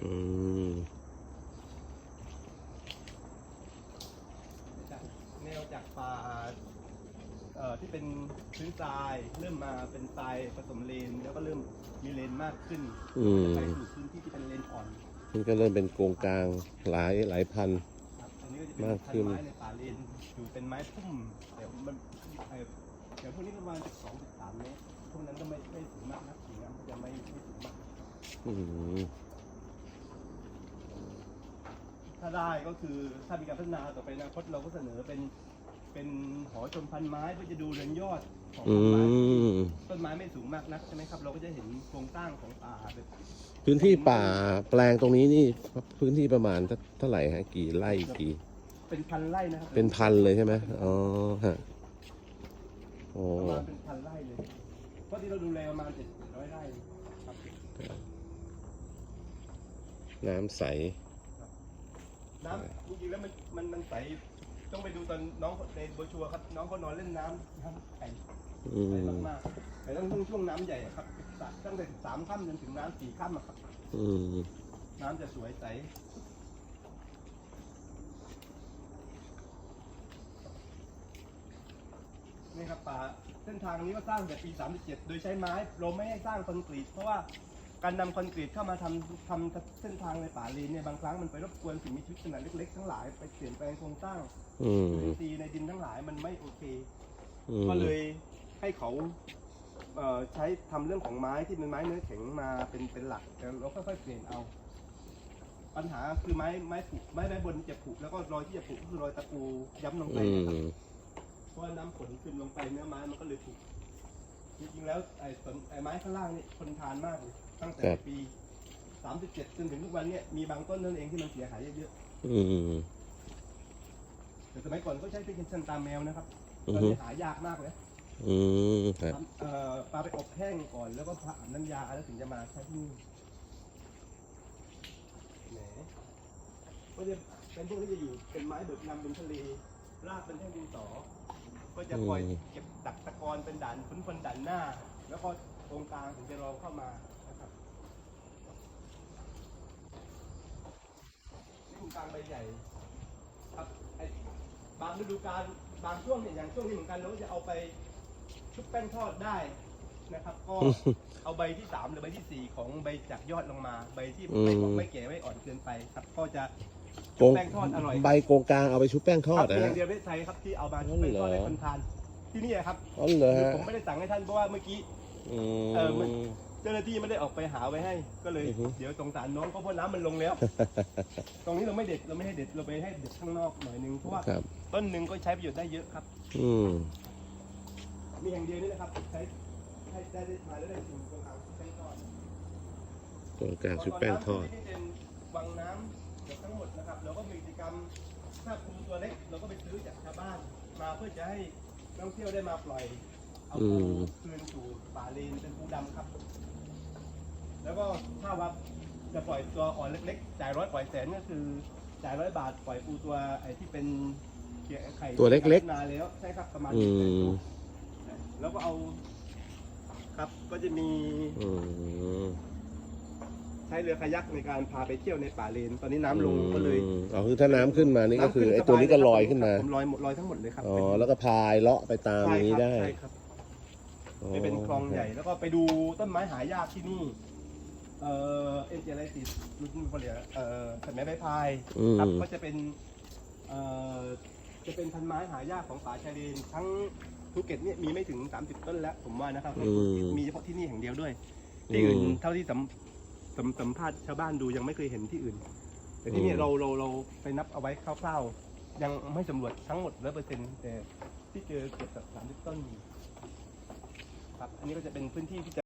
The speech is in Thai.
อืมจากแนวจากป่าเอ่อที่เป็นพื้นทราย เริ่มมาเป็นทรายผสมเลน แล้วก็เริ่มมีเลนมากขึ้นอืมไปสู่พื้นที่ที่เป็นเลนอ่อนนี่ก็เริ่มเป็นโกงกลางหลายหลายพัน ครับอันนี้ก็จะเป็นมากพันขึ้น ไม้ในป่าเลนอยู่เป็นไม้พุ่มแต่มันเอ่ออย่างพวกนี้ประมาณสิบสองสิบสามเมตรพวกนั้นก็ไม่ไม่สูงมากนะกิ่งนั้นก็จะไม่ไม่สูงมาก อืม ถ้าได้ก็คือถ้ามีการพัฒนาต่อไปในอนาคตเราก็เสนอเป็นเป็นหอชมพันไม้เพื่อจะดูเรือนยอดของอืต้นไม้มต้นไม้ไม่สูงมากนักใช่ไหมครับ เราก็จะเห็นโครงสร้างของป่าแบบพื้นที่ป่าแปลงตรงนี้นี่พื้นที่ประมาณเท่าเท่าไหร่ฮะกี่ไร่กี่ เป็นพันไร่นะครับเป็นพันเลยใช่ไหมอ๋อฮะโอ้ประมาณเป็นพันไร่เลยเพราะที่เราดูแลประมาณเจ็ดร้อยไร่ครับน้ำใส น้ำจริงๆแล้วมันมันมันใสต้องไปดูตอนน้องในโบรชัวร์ครับ น้องเขานอนเล่นน้ำน้ำใสอืใสมมากๆแต่ต้องช่วงช่วงน้ำใหญ่อะครับตั้งแต่สามค่ำจนถึงน้ำสี่ค่ำอะครับอืมน้ำจะสวยใสนี่ครับป่าเส้นทางนี้ก็สร้างแต่ปี 37 โดยใช้ไม้เราไม่ให้สร้างคอนกรีตเพราะว่า การนำคอนกรีตเข้ามาทำทำเส้นทางในป่าเลนเนี่ยบางครั้งมันไปรบกวนสิ่งมีชีวิตขนาดเล็กๆทั้งหลายไปเปลี่ยนแปลงโครงสร้างอืมอินทรีย์ในดินทั้งหลายมันไม่โอเค อืมก็เลยให้เขาเอ่อใช้ทำเรื่องของไม้ที่เป็นไม้เนื้อแข็งมาเป็นเป็นหลักแต่เราค่อยๆเปลี่ยนเอา ปัญหาคือไม้ไม้ผุไม้ไม้บนจะผุแล้วก็รอยที่จะผุก็คือรอยตะปูย้ำลงไปอืนะครับมเพราะว่าน้ำฝนซึมลงไปเนื้อไม้มันก็เลยผุจริงๆแล้วไอ้ต้นไอ้ไม้ข้างล่างนี่ทนทานมากเลย ตั้งแต่ปี37จนถึงทุกวันเนี่ยมีบางต้นนั่นเองที่มันเสียหายเยอะอืม ๆแต่สมัยก่อนเขาใช้เป็นชันตาแมวนะครับอืตออนฮึ นี้หายากมากเลยอืมครับทำเอ่อปลาไปอบแห้งก่อนแล้วก็ผ่านน้ำยาแล้วถึงจะมาใช้ที่นี่แหมก็จะเป็นพวกนี้จะอยู่เป็นไม้เบิกนำบนทะเลรากเป็นแท่งดินสอก็จะคอยอืม เก็บดักตะกอนเป็นด่านขุนพลด่านหน้า แล้วก็ตรงกลางถึงจะรองเข้ามานะครับนี่คุณ กลางใบใหญ่ครับไอ้บางฤดูกาลบางช่วงเนี่ยอย่างช่วงนี้เหมือนกันเราก็จะเอาไปชุบแป้งทอดได้นะครับ ก็ เอาใบที่สามหรือใบที่สี่ของใบจากยอดลงมาใบที่ไม่อืมไม่แก่ไม่อ่อนเกินไปครับ ก็จะโกงแป้งทอดอร่อย ใบโกงกลางเอาไปชุบแป้งทอดครับนะเพียฮะงเดียวประเทศไทยครับที่เอามาชุบแป้งทอดให้คนทานที่นี่ครับอ๋อเหรอคือฮะผมไม่ได้สั่งให้ท่านเพราะว่าเมื่อกี้ อืเออมันม เจ้าหน้าที่ไม่ได้ออกไปหาไว้ให้ก็เลย อือฮึ เดี๋ยวสงสารน้องก็เพราะน้ำมันลงแล้ว ตรงนี้เราไม่เด็ดเราไม่ให้เด็ดเราไปให้เด็ดข้างนอกหน่อยนึงเพราะว่าครับ ต้นหนึ่งก็ใช้ประโยชน์ได้เยอะครับ อืม มีแห่งเดียวนี่นะครับใช้ให้ได้ได้มาแล้วได้ถึงตรงกลางชุบแป้งทอดโกงกลางชุบแป้งทอด ที่เป็นวังน้ำเกือบทั้งหมดนะครับเราก็มีกิจกรรมถ้าคุมตัวเล็กเราก็ไปซื้อจากชาวบ้าน มาเพื่อจะให้นักท่องเที่ยวได้มาปล่อยเอาอืปูมคืนสู่ป่าเลนเป็นปูดำครับ แล้วก็ถ้าว่าจะปล่อยตัวอ่อนเล็กๆ จ่ายร้อยปล่อยแสนก็คือจ่ายร้อยบาทปล่อยปูตัวไอ้ที่เป็นเขียไข่ตัวเล็กๆนานแล้วใช่ครับประมาณอืหนึ่งแสนมตัวแล้วก็เอา ครับก็จะมีอืมใช้เรือคายักในการพาไปเที่ยวในป่าเลน ตอนนี้น้ำลงก็เลยอืมอ๋อคือถ้าน้ำขึ้นมานี่ก็คือำไอ้สบาตัวนี้ก็เครับลอยขึ้นมา ผมลอยหมดลอยทั้งหมดเลยครับอ๋อเป็นแล้วก็พายเลาะไปตามใช่นี้ครับได้ ใช่ครับ ไปเป็นคลองใหญ่แล้วก็ไปดูต้นไม้หายากที่นี่ เอ่อเอ็นเจไลติสรุ่นเขาเรียกเอ่อสมัยใบพายอืมครับก็จะเป็นเอ่อจะเป็นพันไม้หายากของป่าชายเลนทั้งภูเก็ตเนี่ยมีไม่ถึง 30 ต้นแล้วผมว่านะครับอืมมีเฉพาะที่นี่แห่งเดียวด้วยที่อื่นอืมเท่าที่สัมสัมสัมภาษณ์ชาวบ้านดูยังไม่เคยเห็นที่อื่น แต่ที่นี่อืมเราเราเราไปนับเอาไว้คร่าวๆ ยังไม่สำรวจทั้งหมดร้อยเปอร์เซ็นต์แต่ที่เจอเกือบสามสิบต้นอยู่ ครับ อันนี้ก็จะเป็นพื้นที่ที่จะ